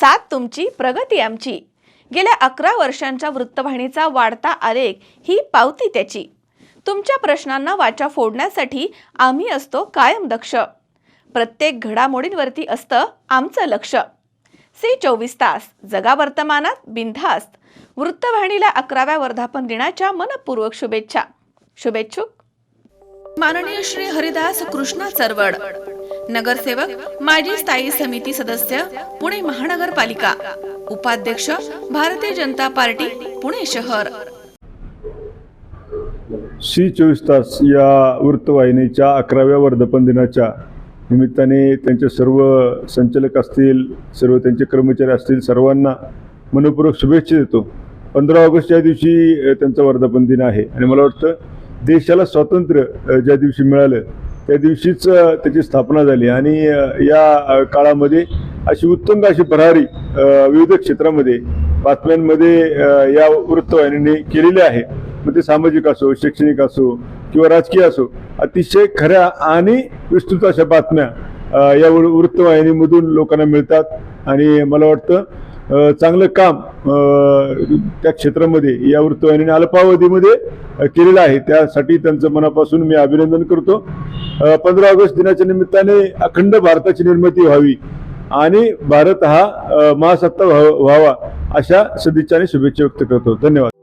साथ तुमची प्रगती आमची. गेल्या अकरा वर्षांच्या वृत्तवाहिनीचा वाढता आलेख ही पावती त्याची. तुमच्या प्रश्नांना वाचा फोडण्यासाठी आम्ही असतो कायम दक्ष. प्रत्येक घडामोडींवरती असतं आमचं लक्ष. सी चोवीस तास जगा वर्तमानात बिनधास्त. वृत्तवाहिनीला अकराव्या वर्धापन दिनाच्या मनपूर्वक शुभेच्छा. शुभेच्छुक. माननीय श्री हरिदास कृष्णा चरवड. नगरसेवक माजी स्थायी समिती सदस्य पुणे महानगरपालिका. उपाध्यक्ष भारतीय जनता पार्टी पुणे शहर. सी चोवीस तास या वृत्तवाहिनीच्या अकराव्या वर्धापन दिनाच्या निमित्ताने त्यांचे सर्व संचालक असतील सर्व त्यांचे कर्मचारी असतील सर्वांना मनपूर्वक शुभेच्छा देतो. पंधरा ऑगस्ट या दिवशी त्यांचा वर्धापन दिन आहे. आणि मला वाटतं देशाला स्वातंत्र्य ज्या दिवशी मिळालं त्या दिवशीच त्याची स्थापना झाली. आणि या काळामध्ये अशी उत्तुंग अशी भरारी विविध क्षेत्रामध्ये बातम्यांमध्ये या वृत्तवाहिनीने केलेली आहे. मग ते सामाजिक असो शैक्षणिक असो किंवा राजकीय असो अतिशय खऱ्या आणि विस्तृत अशा बातम्या या वृत्तवाहिनीमधून लोकांना मिळतात. आणि मला वाटतं चांगलं काम त्या क्षेत्रामध्ये या वृत्तवाहिनीने अल्पावधीमध्ये केलेलं आहे. त्यासाठी त्यांचं मनापासून मी अभिनंदन करतो. पंधरा ऑगस्ट दिनाच्या निमित्ताने अखंड भारताची निर्मिती व्हावी. आणि भारत हा महासत्ता व्हावा व्हावा अशा सदिच्छाने शुभेच्छा व्यक्त करतो. धन्यवाद.